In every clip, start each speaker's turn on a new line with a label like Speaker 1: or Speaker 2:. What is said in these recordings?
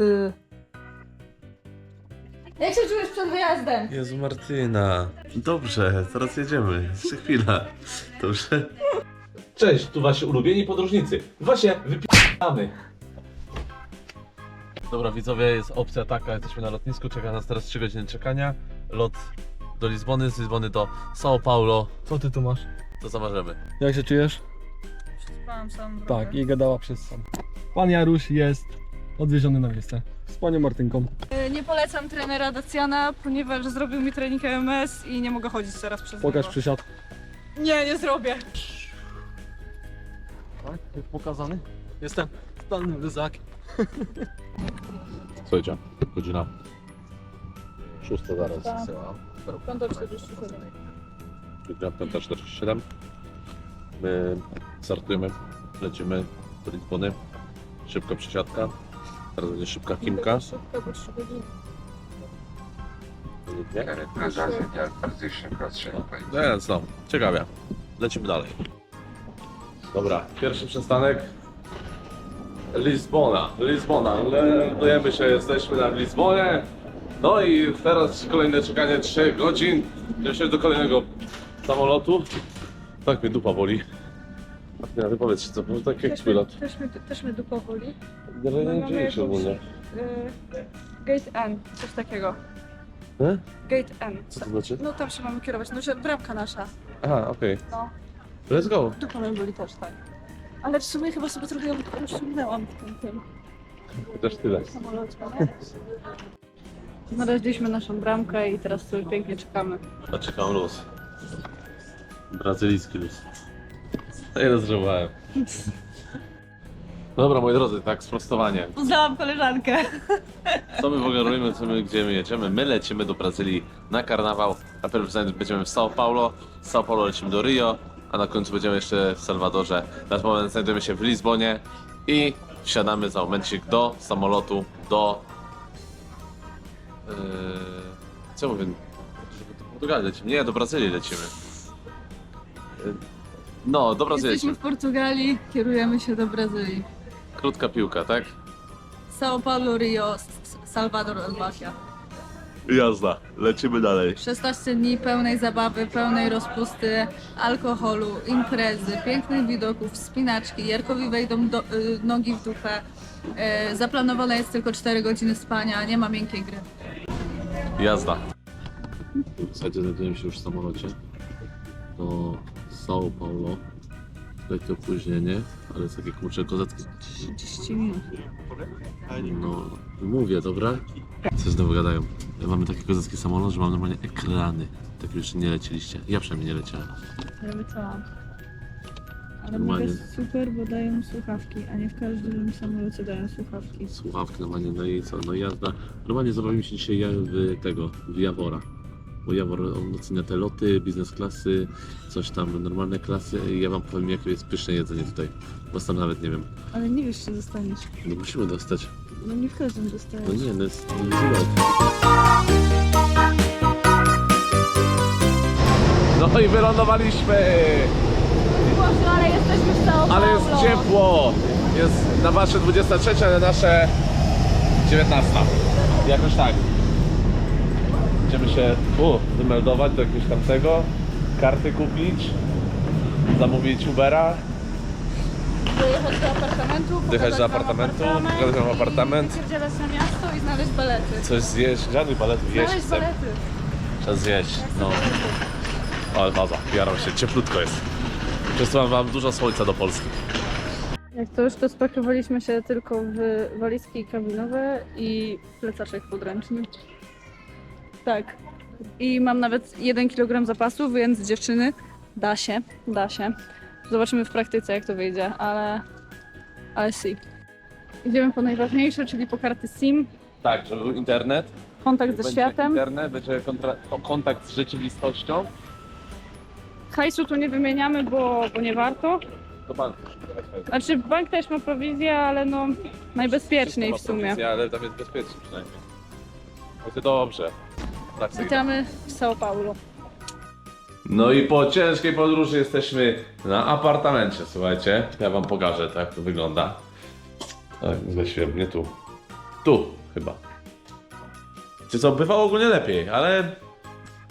Speaker 1: ty. Jak się czujesz przed wyjazdem?
Speaker 2: Jezu Martyna. Dobrze, teraz jedziemy. Jeszcze chwila. Dobrze?
Speaker 3: Cześć, tu wasi ulubieni podróżnicy. Właśnie wypijamy.
Speaker 2: Dobra widzowie, jest opcja taka, jesteśmy na lotnisku, czeka nas teraz 3 godziny czekania. Lot do Lizbony, z Lizbony do São Paulo.
Speaker 4: Co ty tu masz?
Speaker 2: To zamarzemy.
Speaker 4: Jak się czujesz?
Speaker 1: Spałam sam
Speaker 4: Tak, i gadała przez sam. Pan Jarusz jest odwieziony na miejsce z panią Martynką.
Speaker 1: Y, Nie polecam trenera Dacjana, ponieważ zrobił mi trening EMS i nie mogę chodzić teraz przez
Speaker 4: Pokaż
Speaker 1: niego.
Speaker 4: przysiad.
Speaker 1: Nie, nie zrobię.
Speaker 4: Tak, jest pokazany. Jestem stalny wyzak.
Speaker 3: Słuchajcie, godzina szósta zaraz.
Speaker 1: Konto 47.
Speaker 3: Godzina 5.47. My startujemy, lecimy do Lizbony. Szybka przesiadka. Teraz będzie szybka kimka.
Speaker 1: Szybko, bo 3 godziny.
Speaker 3: Nie?
Speaker 5: Wrażenia artystycznego otrzymania.
Speaker 3: No więc no, ciekawie. Lecimy dalej. Dobra, pierwszy przystanek. Lizbona, Lizbona. Lądujemy się, jesteśmy na Lizbonie. No i teraz kolejne czekanie 3 godzin. Się do kolejnego samolotu. Tak mnie dupa boli. Nie, ty powiedz, co było tak jak
Speaker 1: Też
Speaker 3: twój
Speaker 1: też, mnie, też mnie dupa boli.
Speaker 3: Nie, nie, dzieje się ogólnie.
Speaker 1: Y, Gate N, coś takiego.
Speaker 3: E?
Speaker 1: Gate N.
Speaker 3: Co to znaczy?
Speaker 1: No tam się mamy kierować, no że bramka nasza.
Speaker 3: Aha, okej.
Speaker 1: No,
Speaker 3: Let's go.
Speaker 1: dupa mnie boli też, tak. Ale w sumie chyba sobie trochę ją rozciągnęłam w tym, tym
Speaker 3: Też tyle.
Speaker 1: samolocie. nie? Znaleźliśmy naszą bramkę i teraz sobie pięknie czekamy.
Speaker 3: A czekam luz. Brazylijski luz. Ja rozrzewałem. Dobra, moi drodzy, tak sprostowanie.
Speaker 1: Poznałam koleżankę.
Speaker 3: Co my w ogóle robimy, co my, gdzie my jedziemy? My lecimy do Brazylii na karnawał. Na pierwszy zajęcie będziemy w São Paulo. Z São Paulo lecimy do Rio, a na końcu będziemy jeszcze w Salwadorze. Na ten moment znajdujemy się w Lizbonie i wsiadamy za momencik do samolotu, do... Yy, co mówię? Do Portugalii lecimy. Nie, do Brazylii lecimy. No, do Brazylii
Speaker 1: Jesteśmy w Portugalii, kierujemy się do Brazylii.
Speaker 3: Krótka piłka, tak?
Speaker 1: São Paulo, Rio, S- Salvador, Albacia.
Speaker 3: Jazda, lecimy dalej.
Speaker 1: 16 dni pełnej zabawy, pełnej rozpusty, alkoholu, imprezy, pięknych widoków, wspinaczki. Jarkowi wejdą do, y, nogi w dupę. Y, zaplanowane jest tylko 4 godziny spania, nie ma miękkiej gry.
Speaker 3: Jazda. W zasadzie znajdujemy się już w samolocie do São Paulo. Lekkie opóźnienie, ale jest takie kurcze kozackie.
Speaker 1: 30 minut.
Speaker 3: No, mówię, dobra? Co znowu gadają? Mamy taki kozacki samolot, że mam normalnie ekrany. Tak już nie lecieliście. Ja przynajmniej nie leciałem.
Speaker 1: Ja wycałam. Ale
Speaker 3: Normalnie.
Speaker 1: jest super, bo dają słuchawki, a nie w każdym samolocie dają słuchawki.
Speaker 3: Słuchawki normalnie, no i co? No jazda. Normalnie zabawimy się dzisiaj w tego, w Jawora. Bo Jawor on ocenia te loty, biznes klasy, coś tam, normalne klasy i ja wam powiem jakie jest pyszne jedzenie tutaj. Bo sam nawet nie wiem.
Speaker 1: Ale nie wiesz, czy dostaniesz.
Speaker 3: No musimy dostać.
Speaker 1: No nie w każdym dostajesz.
Speaker 3: No nie, no jest no jest lot. No i wylądowaliśmy!
Speaker 1: Boże, ale jesteśmy w
Speaker 3: Ale jest ciepło! Jest na wasze 23, ale nasze 19. Jakoś tak. Będziemy się u, wymeldować do jakiegoś tamtego, karty kupić, zamówić Ubera,
Speaker 1: Dojechać do apartamentu,
Speaker 3: Dojechać do apartamentu,
Speaker 1: apartament
Speaker 3: pokazać wam apartament.
Speaker 1: wypierdzielać na miasto i znaleźć balety.
Speaker 3: coś zjeść, żadnych baletów jeść
Speaker 1: Znaleźć
Speaker 3: chcę.
Speaker 1: balety.
Speaker 3: Trzeba zjeść, no. Ale faza, jaram się, cieplutko jest. Przesyłam wam dużo słońca do Polski.
Speaker 1: Jak to już to spakowaliśmy się tylko w walizki kabinowe i plecaczek podręczny. Tak. I mam nawet 1 kg zapasu, więc dziewczyny, da się, da się. Zobaczymy w praktyce jak to wyjdzie, ale... ale si. Idziemy po najważniejsze, czyli po karty SIM,
Speaker 3: Tak, żeby był internet.
Speaker 1: kontakt ze
Speaker 3: będzie
Speaker 1: światem.
Speaker 3: internet, będzie kontra- o kontakt z rzeczywistością.
Speaker 1: Hajsu tu nie wymieniamy, bo, bo nie warto.
Speaker 3: To bank.
Speaker 1: Znaczy bank też ma prowizję, ale no najbezpieczniej w
Speaker 3: Wszystko ma
Speaker 1: sumie.
Speaker 3: prowizję, Ale tam jest bezpiecznie przynajmniej. No to dobrze. Tak sobie
Speaker 1: Witamy w São Paulo.
Speaker 3: No i po ciężkiej podróży jesteśmy na apartamencie, słuchajcie. Ja wam pokażę, tak jak to wygląda. Tak, zgasiłem, nie tu. Tu chyba. Czy co, bywało ogólnie lepiej, ale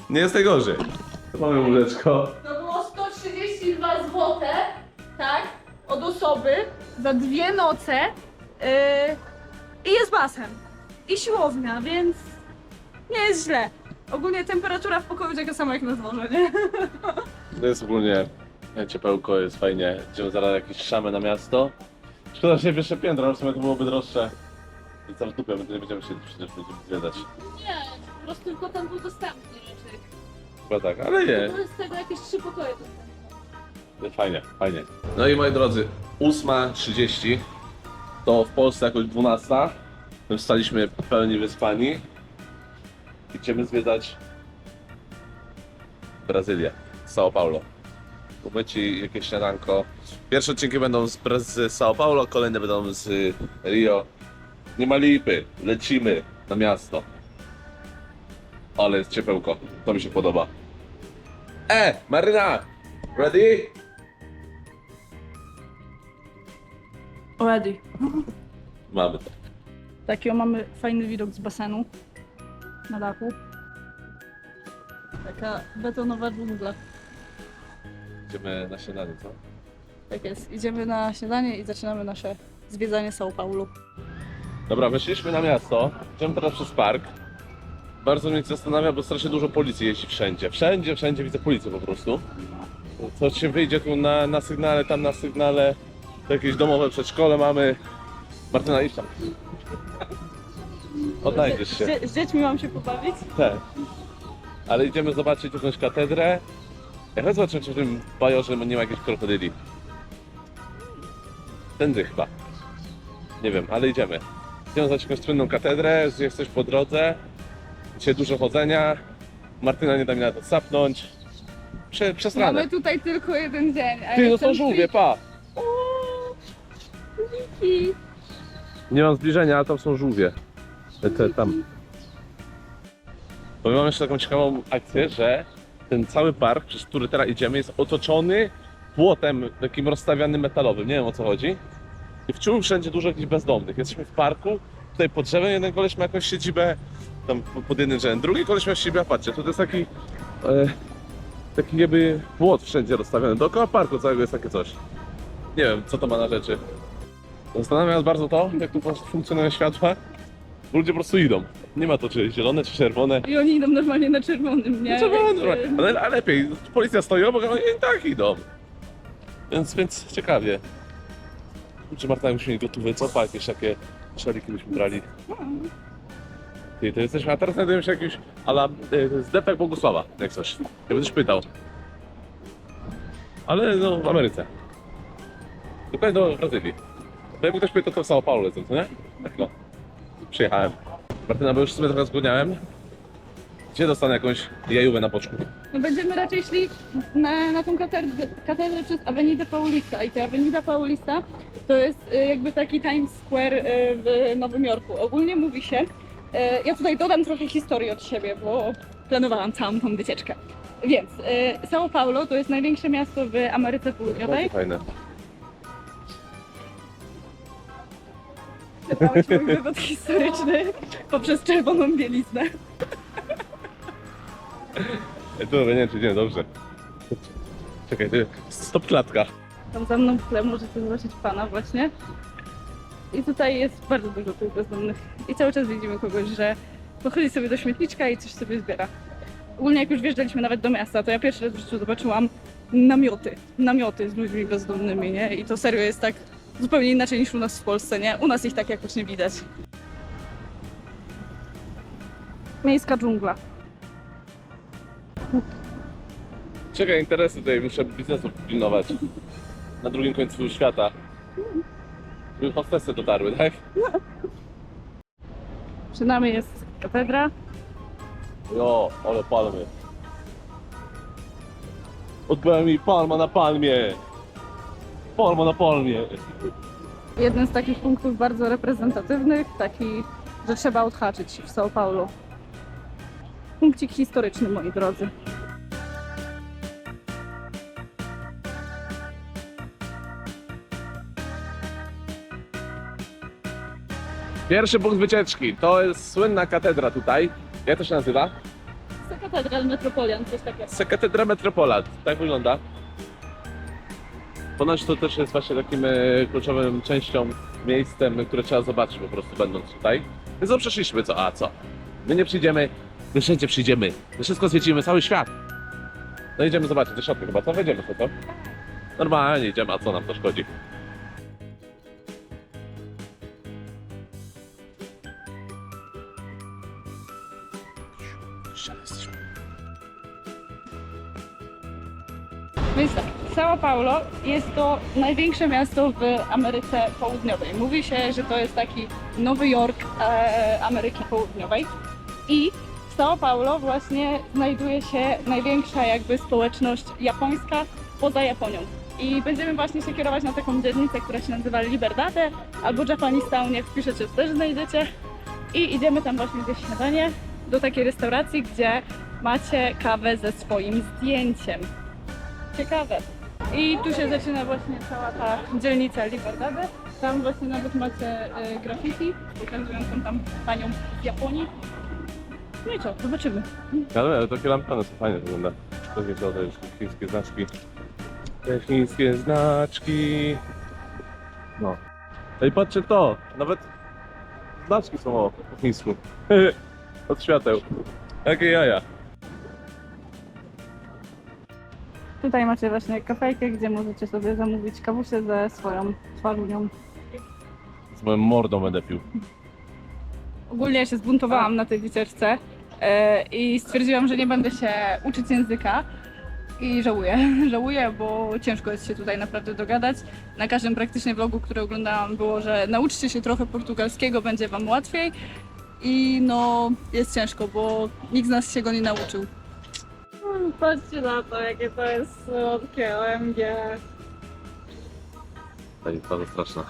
Speaker 3: nie jest najgorzej. Tu mamy łóżeczko.
Speaker 1: To było 132 zł, tak? Od osoby za dwie noce. Yy, I jest basen. I siłownia, więc nie jest źle. Ogólnie temperatura w pokoju taka sama jak na dworze, nie?
Speaker 3: To jest ogólnie ciepełko, jest fajnie. Idziemy zaraz jakieś szamy na miasto. Szkoda, że nie pierwsze piętro, ale w sumie to byłoby droższe. I cały dupę, my tu nie będziemy się przecież będziemy zwiedzać.
Speaker 1: Nie, po prostu tylko tam był dostępny raczej.
Speaker 3: Chyba tak, ale nie.
Speaker 1: To jest tego jakieś trzy pokoje dostępne.
Speaker 3: Fajnie, fajnie. No i moi drodzy, 8.30 to w Polsce jakoś 12. My wstaliśmy pełni wyspani. Idziemy zwiedzać Brazylię, São Paulo. Umyci jakieś śniadanko. Pierwsze odcinki będą z, Bra- z São Paulo, kolejne będą z Rio. Nie ma lipy, lecimy na miasto. Ale jest ciepełko, to mi się podoba. E, Maryna! Ready?
Speaker 1: Ready.
Speaker 3: Mamy to.
Speaker 1: Taki o, mamy fajny widok z basenu na dachu. Taka betonowa dżungla.
Speaker 3: Idziemy na śniadanie, co?
Speaker 1: Tak jest. Idziemy na śniadanie i zaczynamy nasze zwiedzanie São Paulo.
Speaker 3: Dobra, weszliśmy na miasto. Idziemy teraz przez park. Bardzo mnie zastanawia, bo strasznie dużo policji jeździ wszędzie. Wszędzie, wszędzie widzę policję po prostu. Co się wyjdzie tu na, na sygnale, tam na sygnale. To jakieś domowe przedszkole mamy. Martyna, idź tam. Odnajdziesz się.
Speaker 1: Z, z dziećmi mam się pobawić?
Speaker 3: Tak. Ale idziemy zobaczyć jakąś katedrę. Ja chcę zobaczyć, czy w tym bajorze nie ma jakichś krokodyli. Tędy chyba. Nie wiem, ale idziemy. Idziemy zobaczyć jakąś słynną katedrę, jest coś po drodze. Dzisiaj dużo chodzenia. Martyna nie da mi na to sapnąć. Prze, przesrane.
Speaker 1: Mamy tutaj tylko jeden dzień. A
Speaker 3: Ty, no
Speaker 1: jestem
Speaker 3: są żółwie, pa!
Speaker 1: O, Wiki.
Speaker 3: Nie mam zbliżenia, ale tam są żółwie. Te, tam. Powiem wam jeszcze taką ciekawą akcję, że ten cały park, przez który teraz idziemy, jest otoczony płotem takim rozstawianym metalowym. Nie wiem o co chodzi. I wciąż wszędzie dużo jakichś bezdomnych. Jesteśmy w parku, tutaj pod drzewem jeden koleś ma jakąś siedzibę tam po- pod jednym drzewem, drugi koleś ma siedzibę, a patrzcie, to jest taki e, taki jakby płot wszędzie rozstawiony. Dookoła parku całego jest takie coś. Nie wiem, co to ma na rzeczy. Zastanawia nas bardzo to, jak tu funkcjonują światła. Ludzie po prostu idą. Nie ma to czy zielone, czy czerwone.
Speaker 1: I oni idą normalnie na czerwonym, nie?
Speaker 3: No czerwone, normalnie. ale, ale lepiej. Policja stoi obok, a oni i tak idą. Więc, więc ciekawie. Czy Marta już mieli gotowe, co? Pa, jakieś takie szaliki byśmy brali. Ty, to jesteśmy, a teraz znajdujemy się jakimś ala y, zdepek Bogusława, jak coś. Ja będziesz pytał. Ale no w Ameryce. Dokładnie do Brazylii. To jakby ktoś pytał, to w São Paulo lecą, co nie? Tak no. Przyjechałem. Martyna, bo już sobie trochę zgłodniałem. Gdzie dostanę jakąś jajówę na boczku?
Speaker 1: No będziemy raczej szli na, na tą katedrę, katedrę przez Avenida Paulista i ta Avenida Paulista to jest y, jakby taki Times Square y, w Nowym Jorku. Ogólnie mówi się, y, ja tutaj dodam trochę historii od siebie, bo planowałam całą tą wycieczkę. Więc y, São Paulo to jest największe miasto w Ameryce Południowej.
Speaker 3: Bardzo fajne.
Speaker 1: Czytałeś mój wywód historyczny poprzez czerwoną bieliznę.
Speaker 3: Ej, Dobra, nie wiem, czy nie, dobrze. Czekaj, ty, stop klatka.
Speaker 1: Tam za mną w tle możecie zobaczyć pana właśnie. I tutaj jest bardzo dużo tych bezdomnych. I cały czas widzimy kogoś, że pochodzi sobie do śmietniczka i coś sobie zbiera. Ogólnie jak już wjeżdżaliśmy nawet do miasta, to ja pierwszy raz w życiu zobaczyłam namioty. Namioty z ludźmi bezdomnymi, nie? I to serio jest tak zupełnie inaczej niż u nas w Polsce, nie? U nas ich tak jakoś nie widać. Miejska dżungla.
Speaker 3: Czekaj, interesy tutaj, muszę biznesu pilnować. Na drugim końcu świata. Żeby hostesy dotarły, tak?
Speaker 1: Przed nami jest katedra.
Speaker 3: Jo, ale palmy. Odbyła mi palma na palmie. Na palmie.
Speaker 1: Jeden z takich punktów bardzo reprezentatywnych, taki, że trzeba odhaczyć w São Paulo. Punkcik historyczny, moi drodzy.
Speaker 3: Pierwszy punkt wycieczki to jest słynna katedra tutaj. Jak to się nazywa?
Speaker 1: Katedral Metropolian, coś takiego.
Speaker 3: Katedra Metropolat. Tak wygląda. Ponoć to też jest właśnie takim e, kluczowym częścią, miejscem, które trzeba zobaczyć po prostu będąc tutaj. Więc no przeszliśmy, co? A co? My nie przyjdziemy, my wszędzie przyjdziemy. My wszystko zwiedzimy, cały świat. No idziemy zobaczyć do środka chyba, co? Wejdziemy co? Normalnie idziemy, a co nam to szkodzi?
Speaker 1: Więc tak, São Paulo jest to największe miasto w Ameryce Południowej. Mówi się, że to jest taki Nowy Jork e, Ameryki Południowej. I w São Paulo właśnie znajduje się największa jakby społeczność japońska poza Japonią. I będziemy właśnie się kierować na taką dzielnicę, która się nazywa Liberdade albo Japanistown, jak wpiszecie, też znajdziecie. I idziemy tam właśnie zjeść śniadanie do takiej restauracji, gdzie macie kawę ze swoim zdjęciem. Ciekawe. I tu się zaczyna właśnie cała ta dzielnica Liberdade. Tam właśnie nawet macie e, graffiti pokazującą tam panią z Japonii. No i co, zobaczymy.
Speaker 3: Ale, ale takie lampany są fajne wygląda. To jest to już chińskie znaczki. Te chińskie znaczki. No. No i patrzcie to, nawet znaczki są o po chińsku. Od świateł. Jakie jaja.
Speaker 1: Tutaj macie właśnie kafejkę, gdzie możecie sobie zamówić kawusię ze swoją twarzunią.
Speaker 3: Z moją mordą będę pił.
Speaker 1: Ogólnie ja się zbuntowałam na tej wycieczce e, i stwierdziłam, że nie będę się uczyć języka. I żałuję, żałuję, bo ciężko jest się tutaj naprawdę dogadać. Na każdym praktycznie vlogu, który oglądałam, było, że nauczcie się trochę portugalskiego, będzie wam łatwiej. I no, jest ciężko, bo nikt z nas się go nie nauczył. Patrzcie na to, jakie to jest słodkie, OMG.
Speaker 3: To jest bardzo straszna.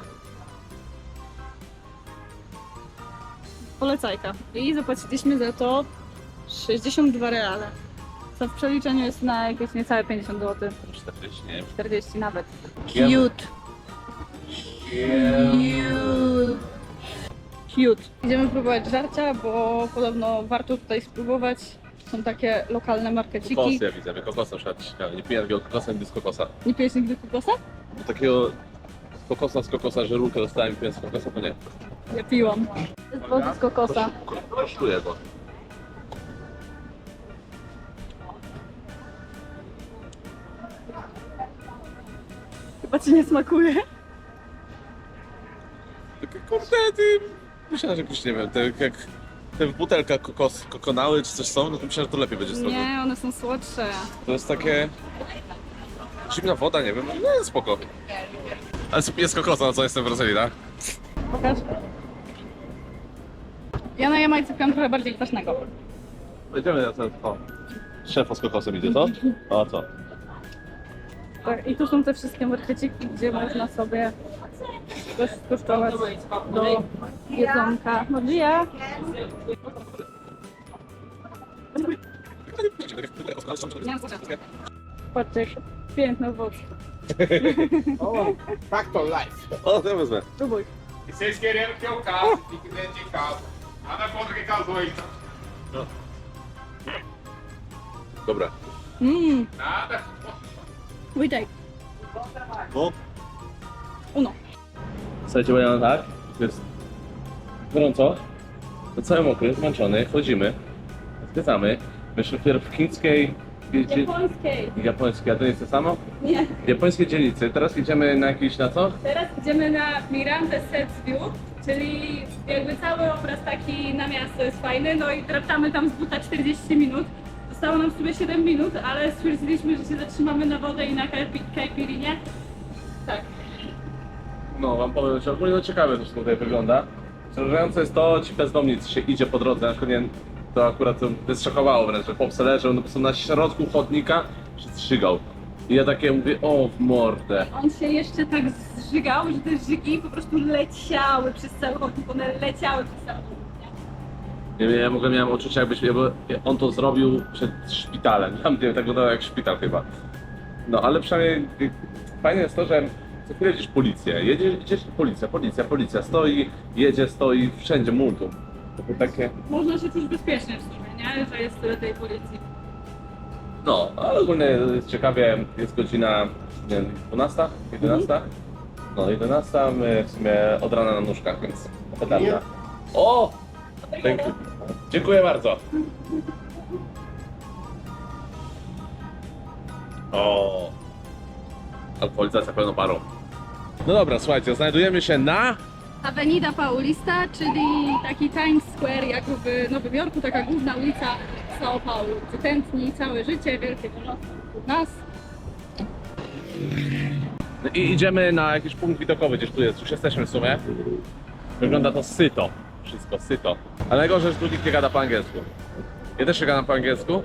Speaker 1: Polecajka. I zapłaciliśmy za to 62 reale. Co w przeliczeniu jest na jakieś niecałe 50 zł.
Speaker 3: 40, nie wiem.
Speaker 1: 40 nawet.
Speaker 3: Jemy.
Speaker 1: Cute. Cute. Idziemy próbować żarcia, bo podobno warto tutaj spróbować. Są takie lokalne markeciki.
Speaker 3: Kokosy ja widzę, kokosa na przykład. ciekawe. Nie piję takiego kokosa, nigdy z kokosa.
Speaker 1: Nie pijesz nigdy kokosa?
Speaker 3: Bo takiego kokosa z kokosa, że rurkę dostałem i piję z kokosa, to nie.
Speaker 1: Ja piłam. To jest woda z kokosa.
Speaker 3: Kosztuje to.
Speaker 1: Chyba ci nie smakuje.
Speaker 3: Takie kurde, ty... Myślałem, że jakoś, nie wiem, te, jak te w butelkach kokos, kokonały czy coś są, no to myślałem, że to lepiej będzie smaku.
Speaker 1: Nie, one są słodsze.
Speaker 3: To jest takie... Zimna woda, nie wiem, no spoko. Ale jest kokosa, no co jestem w Brazylii, tak?
Speaker 1: Pokaż. Ja na Jamajce piłam trochę bardziej kwaśnego.
Speaker 3: Będziemy na ten... O. Szefa z kokosem idzie, co? A co?
Speaker 1: Tak, i tu są te wszystkie markeciki, gdzie można sobie coś skosztować do jedzonka. No dia. Patrzcie, jak piękne owoce.
Speaker 6: Factor Life.
Speaker 3: O, to wezmę.
Speaker 1: Próbuj.
Speaker 6: E vocês querendo que eu case, fique dentro de casa. Nada contra quem casou tá?
Speaker 3: Dobra.
Speaker 1: Mmm,
Speaker 6: Nada.
Speaker 1: witaj.
Speaker 3: No.
Speaker 1: Uno.
Speaker 3: Słuchajcie, bo tak, jest gorąco, to cały mokry, zmęczony, chodzimy, zwiedzamy. Myśmy dopiero w chińskiej, dzie-
Speaker 1: Japońskiej.
Speaker 3: japońskiej, a to nie jest to samo?
Speaker 1: Nie.
Speaker 3: W japońskiej dzielnicy, teraz idziemy na jakiś, na co?
Speaker 1: Teraz idziemy na Miranda Sets View, czyli jakby cały obraz taki na miasto jest fajny, no i draptamy tam z buta 40 minut. Zostało nam w sumie 7 minut, ale stwierdziliśmy, że się zatrzymamy na wodę i na kajpi- kajpirinie. Tak.
Speaker 3: No, wam powiem, że ogólnie no ciekawe to wszystko tutaj wygląda. Przerażające jest to, ci bezdomnicy się idzie po drodze, na przykład nie, to akurat to mnie zszokowało wręcz, że chłop se leżał, no po prostu na środku chodnika się strzygał. I ja takie mówię, o w mordę.
Speaker 1: On się jeszcze tak zżygał, że te żygi po prostu leciały przez cały chodnik, one leciały przez cały chodnik.
Speaker 3: Nie wiem, ja w ogóle miałem uczucie jakbyś, jakby on to zrobił przed szpitalem. Tam nie tak wyglądało jak szpital chyba. No ale przynajmniej fajne jest to, że co chwilę widzisz policję, jedzie, jedziesz, policja, policja, policja, stoi, jedzie, stoi, wszędzie multum. To takie,
Speaker 1: Można się czuć bezpiecznie w sumie, nie? Że jest tyle tej policji.
Speaker 3: no, ale ogólnie jest ciekawie, jest godzina, nie wiem, 12, 11? No, 11, my w sumie od rana na nóżkach, więc petarda. O! Dziękuję. Dziękuję bardzo. O! Alkoholizacja pełną parą. No dobra, słuchajcie, znajdujemy się na...
Speaker 1: Avenida Paulista, czyli taki Times Square jak w Nowym Jorku, taka główna ulica São Paulo, gdzie tętni całe życie, wielkie domostwo wokół nas.
Speaker 3: I idziemy na jakiś punkt widokowy, gdzieś tu jest, już jesteśmy w sumie. Wygląda to syto, wszystko syto. Ale najgorzej, że tu nikt nie gada po angielsku. Ja też się gadam po angielsku,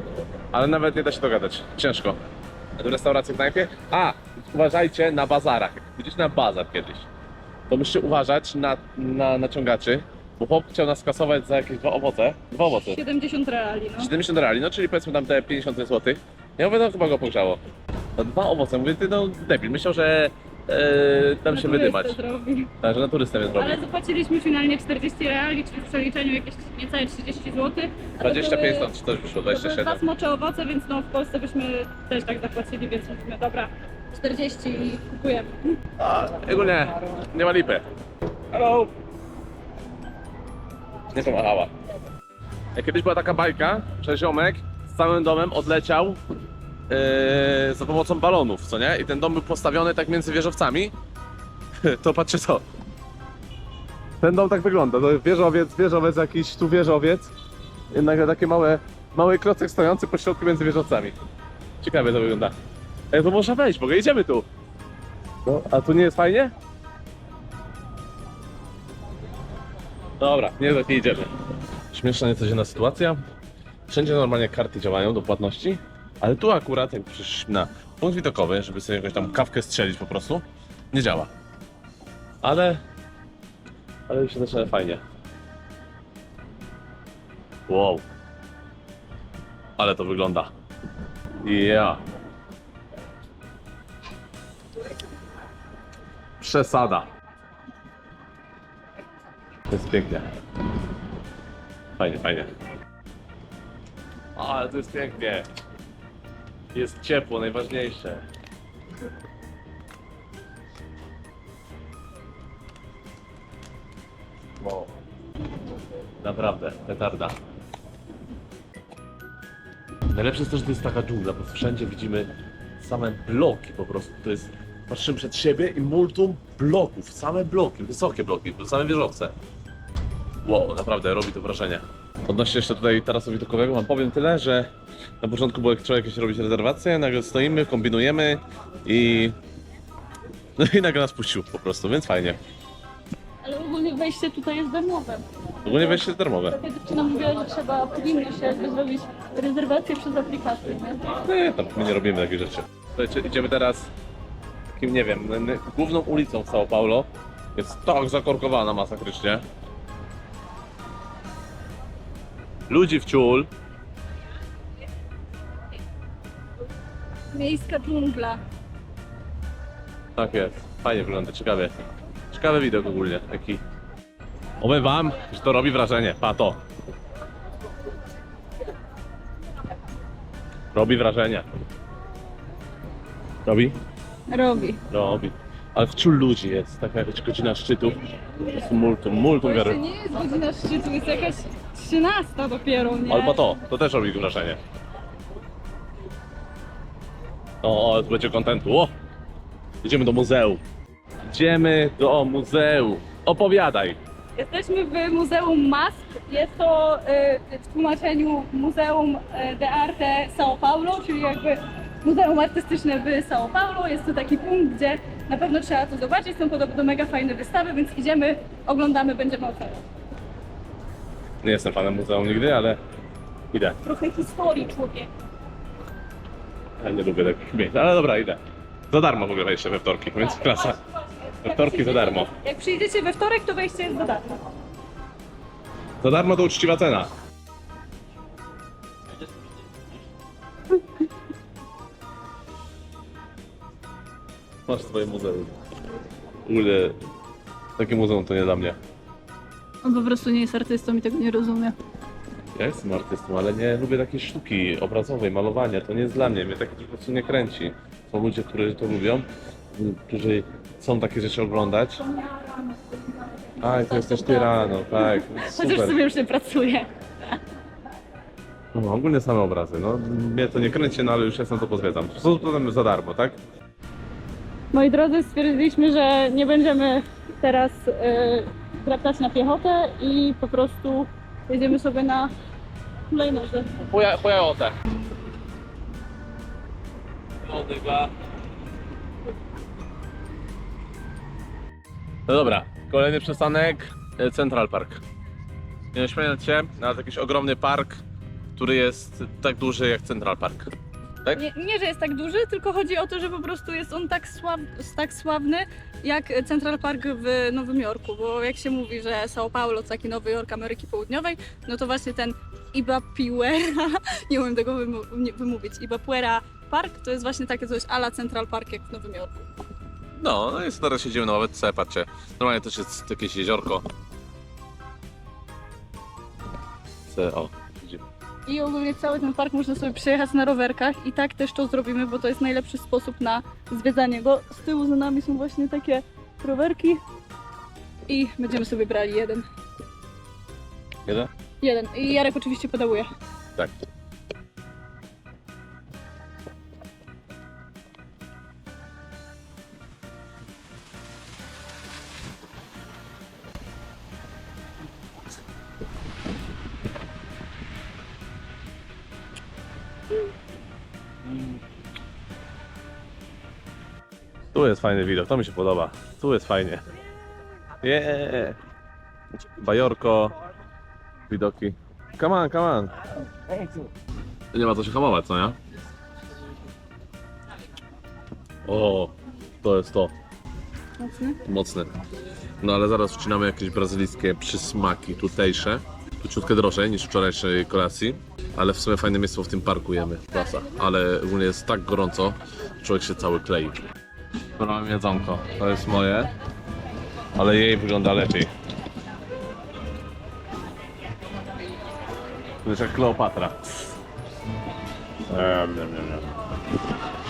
Speaker 3: ale nawet nie da się dogadać. Ciężko. A tu restauracje w knajpie? A, uważajcie na bazarach. Będziecie na bazar kiedyś, to musicie uważać na, na naciągaczy, bo chłop chciał nas kasować za jakieś dwa owoce. Dwa owoce.
Speaker 1: 70 reali, no.
Speaker 3: 70 reali, no czyli powiedzmy tam te 50 zł. Ja mówię, no chyba go pogrzało. No dwa owoce, mówię, ty no debil, myślał, że e, tam się wydymać.
Speaker 1: Zrobi.
Speaker 3: Tak, że na turystę mnie zrobi.
Speaker 1: Ale zapłaciliśmy finalnie 40 reali, czyli w przeliczeniu jakieś niecałe 30 zł.
Speaker 3: 25 tam czy coś wyszło,
Speaker 1: To były
Speaker 3: 27.
Speaker 1: dwa smocze owoce, więc no w Polsce byśmy też tak zapłacili, więc mówimy, dobra, 40 i kupujemy.
Speaker 3: A, ogólnie nie ma lipy. Hello! Nie pomachała. Jak kiedyś była taka bajka, że ziomek z całym domem odleciał yy, za pomocą balonów, co nie? I ten dom był postawiony tak między wieżowcami. To patrzcie co. Ten dom tak wygląda. To wieżowiec, wieżowiec jakiś, tu wieżowiec. Jednak takie małe, mały klocek stojący po środku między wieżowcami. Ciekawie to wygląda. Ej, to można wejść, bo idziemy tu. No, a tu nie jest fajnie? Dobra, nie, tak nie idziemy. Śmieszna niecodzienna sytuacja. Wszędzie normalnie karty działają do płatności, ale tu akurat, jak przyszliśmy na punkt widokowy, żeby sobie jakąś tam kawkę strzelić po prostu, nie działa. Ale... Ale już się zaczyna fajnie. Wow. Ale to wygląda. Ja. Przesada. To jest pięknie. Fajnie, fajnie. Ale to jest pięknie. Jest ciepło, najważniejsze. Wow. Naprawdę, petarda. Najlepsze jest to, że to jest taka dżungla, bo wszędzie widzimy same bloki po prostu. To jest, patrzymy przed siebie i multum bloków, same bloki, wysokie bloki, same wieżowce. Wow, naprawdę robi to wrażenie. Odnośnie jeszcze tutaj tarasu widokowego wam powiem tyle, że na początku było jak trzeba jakieś robić rezerwacje, nagle stoimy, kombinujemy i... No i nagle nas puścił po prostu, więc fajnie.
Speaker 1: Ale ogólnie wejście tutaj jest darmowe.
Speaker 3: Ogólnie wejście jest darmowe.
Speaker 1: Taka dziewczyna mówiła, że trzeba, powinno się jakby zrobić rezerwację przez aplikację, nie?
Speaker 3: Nie, tam my nie robimy takich rzeczy. Słuchajcie, idziemy teraz takim, nie wiem, główną ulicą w São Paulo. Jest tak zakorkowana masakrycznie. Ludzi w ciul.
Speaker 1: Miejska dżungla.
Speaker 3: Tak jest. Fajnie wygląda, ciekawie. Ciekawy widok ogólnie, taki. Powiem wam, że to robi wrażenie. Pa to. Robi wrażenie. Robi?
Speaker 1: Robi.
Speaker 3: Robi. Ale w ciul ludzi jest, taka jakaś godzina szczytu. Jest multum, multum
Speaker 1: To jeszcze
Speaker 3: wiary.
Speaker 1: nie jest godzina szczytu, jest jakaś 13 dopiero, nie?
Speaker 3: Albo to, to też robi wrażenie. O, o, tu będzie kontentu. O! Idziemy do muzeum. Idziemy do muzeum. Opowiadaj.
Speaker 1: Jesteśmy w Muzeum Mask. Jest to y, w tłumaczeniu Muzeum y, de Arte São Paulo, czyli jakby Muzeum Artystyczne w São Paulo. Jest to taki punkt, gdzie na pewno trzeba to zobaczyć. Są podobno mega fajne wystawy, więc idziemy, oglądamy, będziemy oceniać.
Speaker 3: Nie jestem fanem muzeum nigdy, ale idę.
Speaker 1: Trochę historii, człowiek.
Speaker 3: Ja nie lubię takich miejsc, ale dobra, idę. Za darmo w ogóle wejście we wtorki, więc klasa. We wtorki za darmo.
Speaker 1: Jak przyjdziecie we wtorek, to wejście jest za darmo.
Speaker 3: Za darmo to uczciwa cena. Masz swoje muzeum. Ogóle takie muzeum to nie dla mnie.
Speaker 1: On po prostu nie jest artystą i tego nie rozumie.
Speaker 3: Ja jestem artystą, ale nie lubię takiej sztuki obrazowej, malowania. To nie jest dla mnie. Mnie takie po prostu nie kręci. Są ludzie, którzy to lubią, którzy chcą takie rzeczy oglądać. A, i to jest też ty rano, tak.
Speaker 1: Chociaż
Speaker 3: Super.
Speaker 1: sobie już nie pracuje.
Speaker 3: No, ogólnie same obrazy. No, mnie to nie kręci, no ale już jestem to pozwiedzam. Są potem za darmo, tak?
Speaker 1: Moi drodzy, stwierdziliśmy, że nie będziemy teraz wracać na piechotę i po prostu jedziemy sobie na hulajnodze.
Speaker 3: Pojałotę. No dobra, kolejny przystanek e, Central Park. Nie się, ale to jakiś ogromny park, który jest tak duży jak Central Park. Tak?
Speaker 1: Nie, nie, że jest tak duży, tylko chodzi o to, że po prostu jest on tak, sław, tak sławny jak Central Park w Nowym Jorku, bo jak się mówi, że São Paulo to taki Nowy Jork Ameryki Południowej, no to właśnie ten Ibapiuera, nie umiem tego wymówić, Ibapuera Park to jest właśnie takie coś ala Central Park jak w Nowym Jorku.
Speaker 3: No, no i teraz siedzimy na ławeczce, patrzcie. Normalnie też jest jakieś jeziorko. Se, o.
Speaker 1: I ogólnie cały ten park można sobie przejechać na rowerkach i tak też to zrobimy, bo to jest najlepszy sposób na zwiedzanie go. Z tyłu za nami są właśnie takie rowerki i będziemy sobie brali jeden.
Speaker 3: Jeden?
Speaker 1: Jeden. I Jarek oczywiście pedałuje.
Speaker 3: Tak. Tu jest fajny widok, to mi się podoba. Tu jest fajnie. Yeah. Bajorko, widoki. Come on, come on. Nie ma co się hamować, co nie? O, to jest to.
Speaker 1: Mocny.
Speaker 3: Mocne. No ale zaraz wcinamy jakieś brazylijskie przysmaki tutejsze. Tu ciutkę drożej niż wczorajszej kolacji. Ale w sumie fajne miejsce w tym parku jemy. Klasa. Ale ogólnie jest tak gorąco, człowiek się cały klei. Dobra, mam jedzonko. To jest moje. Ale jej wygląda lepiej. To jest jak Kleopatra. Em, em, em.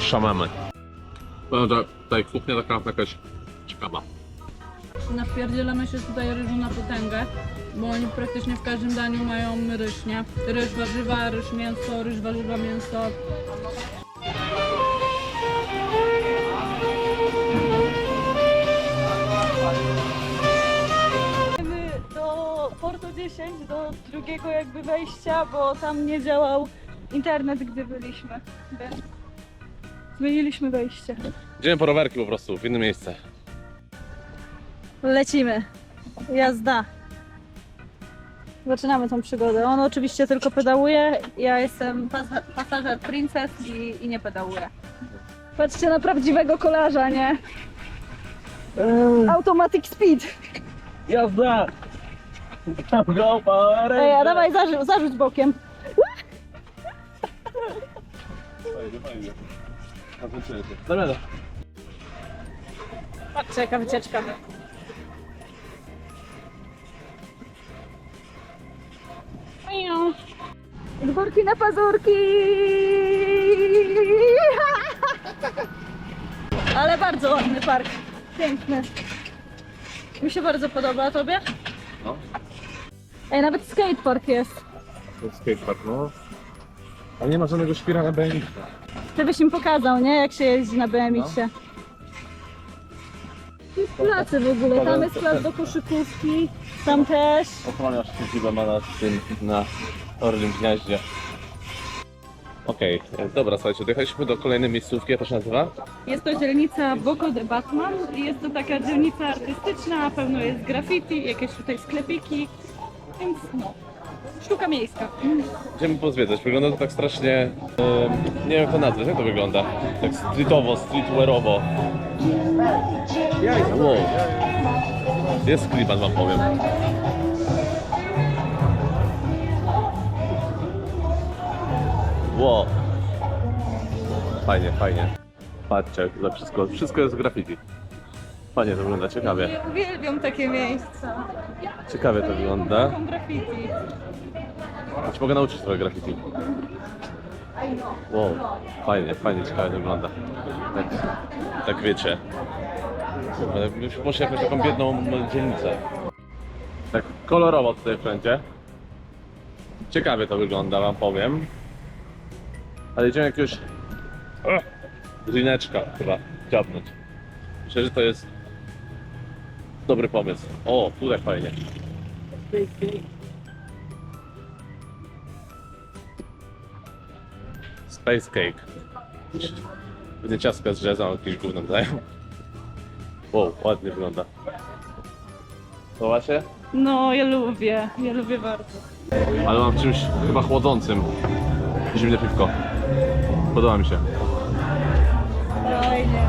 Speaker 3: Szamamy. Powiem, że tutaj kuchnia taka jakaś ciekawa.
Speaker 1: Napierdzielamy się tutaj ryżu na potęgę, bo oni praktycznie w każdym daniu mają ryż, nie? Ryż, warzywa, ryż, mięso, ryż, warzywa, mięso. 10, do drugiego jakby wejścia, bo tam nie działał internet, gdy byliśmy, więc zmieniliśmy wejście.
Speaker 3: Idziemy po rowerki po prostu, w inne miejsce.
Speaker 1: Lecimy. Jazda. Zaczynamy tą przygodę. On oczywiście tylko pedałuje. Ja jestem pasa- pasażer princess i, i nie pedałuję. Patrzcie na prawdziwego kolarza, nie? Automatic speed.
Speaker 4: Jazda! Go, power!
Speaker 1: Ej, a dawaj zarzu- zarzuć bokiem.
Speaker 3: Fajnie, fajnie.
Speaker 4: Dobra,
Speaker 1: Patrzcie jaka wycieczka. Górki na pazurki! Ale bardzo ładny park. Piękny. Mi się bardzo podoba, a tobie?
Speaker 3: No.
Speaker 1: Ej, nawet skatepark jest.
Speaker 3: To jest skatepark, no. A nie ma żadnego świra na BMX.
Speaker 1: Ty byś im pokazał, nie? Jak się jeździ na BMX-ie. Jest placy w ogóle. Tam jest plac do koszykówki. Tam też.
Speaker 3: Ochroniarz siedzibę ma na tym, na Orlim Gniaździe. Okej, e, dobra, słuchajcie, dojechaliśmy do kolejnej miejscówki, jak to się nazywa?
Speaker 1: Jest to dzielnica Boko de Batman i jest to taka dzielnica artystyczna, pełno jest graffiti, jakieś tutaj sklepiki, więc no, sztuka miejska.
Speaker 3: Idziemy pozwiedzać. Wygląda to tak strasznie, e, nie wiem jak to nazwać, jak to wygląda? Tak streetowo, streetwearowo. Wow. Jest klimat, wam powiem. Wow. Fajnie, fajnie. Patrzcie, to wszystko, wszystko jest graffiti. Panie, to wygląda ciekawie.
Speaker 1: Uwielbiam takie miejsca.
Speaker 3: Ciekawie to wygląda.
Speaker 1: Taką graffiti.
Speaker 3: Ja ci mogę nauczyć trochę graffiti. Wow, fajnie, fajnie, ciekawie to wygląda. Tak, tak wiecie. Muszę jakąś taką biedną dzielnicę. Tak kolorowo tutaj wszędzie. Ciekawie to wygląda, wam powiem. Ale idziemy jakiegoś... Ech, Drineczka chyba dziabnąć. Myślę, że to jest dobry pomysł. O, tutaj fajnie. Space Cake. Pewnie ciastka z rzezą, jakieś gówno dają. Wow, ładnie wygląda. Podoba się?
Speaker 1: No, ja lubię. Ja lubię bardzo.
Speaker 3: Ale mam czymś chyba chłodzącym. Zimne piwko. Podoba mi się.
Speaker 1: Fajnie.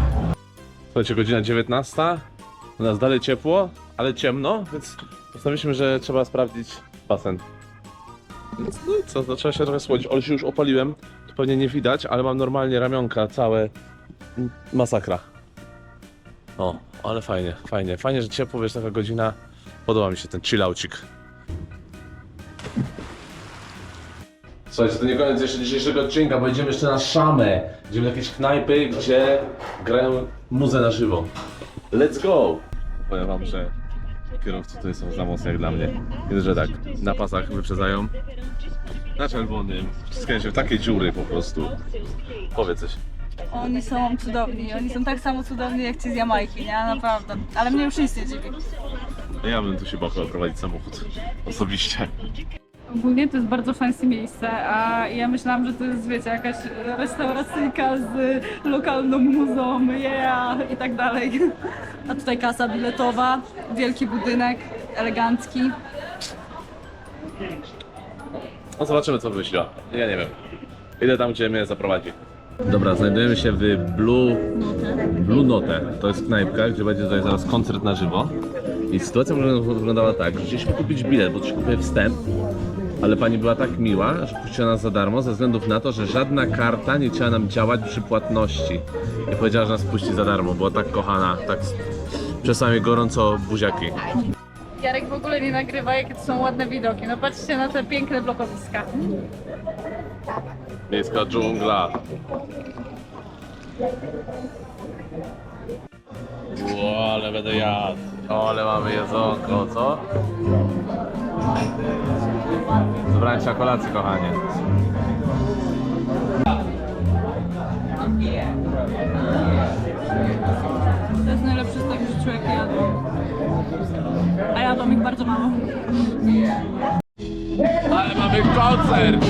Speaker 3: Słuchajcie, godzina 19. U nas dalej ciepło, ale ciemno, więc postanowiliśmy, że trzeba sprawdzić basen. Więc no i co, trzeba się trochę słodzić. Ale się już opaliłem, to pewnie nie widać, ale mam normalnie ramionka całe. Masakra. O, ale fajnie, fajnie. Fajnie, że ciepło, wiesz, taka godzina. Podoba mi się ten chillaucik. Słuchajcie, to nie koniec jeszcze dzisiejszego odcinka, bo idziemy jeszcze na szamę. Idziemy do jakiejś knajpy, gdzie grają muzę na żywo. Let's go! Powiem wam, że kierowcy tutaj są za mocni jak dla mnie. Więc, że tak, na pasach wyprzedzają. Na czerwonym. Wciskają się w takie dziury po prostu. Powiedz coś.
Speaker 1: Oni są cudowni. Oni są tak samo cudowni jak ci z Jamajki, nie? Naprawdę. Ale mnie już nic nie dziwi.
Speaker 3: Ja bym tu się bał chyba prowadzić samochód. Osobiście.
Speaker 1: Ogólnie to jest bardzo fancy miejsce, a ja myślałam, że to jest, wiecie, jakaś restauracyjka z lokalną muzą, yeah, i tak dalej. A tutaj kasa biletowa, wielki budynek, elegancki.
Speaker 3: No zobaczymy co wymyśliła. Ja nie wiem. Idę tam, gdzie mnie zaprowadzi. Dobra, znajdujemy się w Blue, Blue Note. To jest knajpka, gdzie będzie tutaj zaraz koncert na żywo. I sytuacja wygląda- wyglądała tak, że chcieliśmy kupić bilet, bo coś kupię wstęp. Ale pani była tak miła, że puściła nas za darmo ze względów na to, że żadna karta nie chciała nam działać przy płatności. I powiedziała, że nas puści za darmo, była tak kochana, tak czasami gorąco buziaki.
Speaker 1: Jarek w ogóle nie nagrywa, jakie to są ładne widoki. No patrzcie na te piękne blokowiska.
Speaker 3: Miejska dżungla. Ło, ale będę jadł. O, ale mamy jedzonko, co? Zabrałem na kolację, kochanie.
Speaker 1: To jest najlepszy stek w życiu, jaki jadłam. A jadłam ich bardzo mało.
Speaker 3: Ale mamy koncert!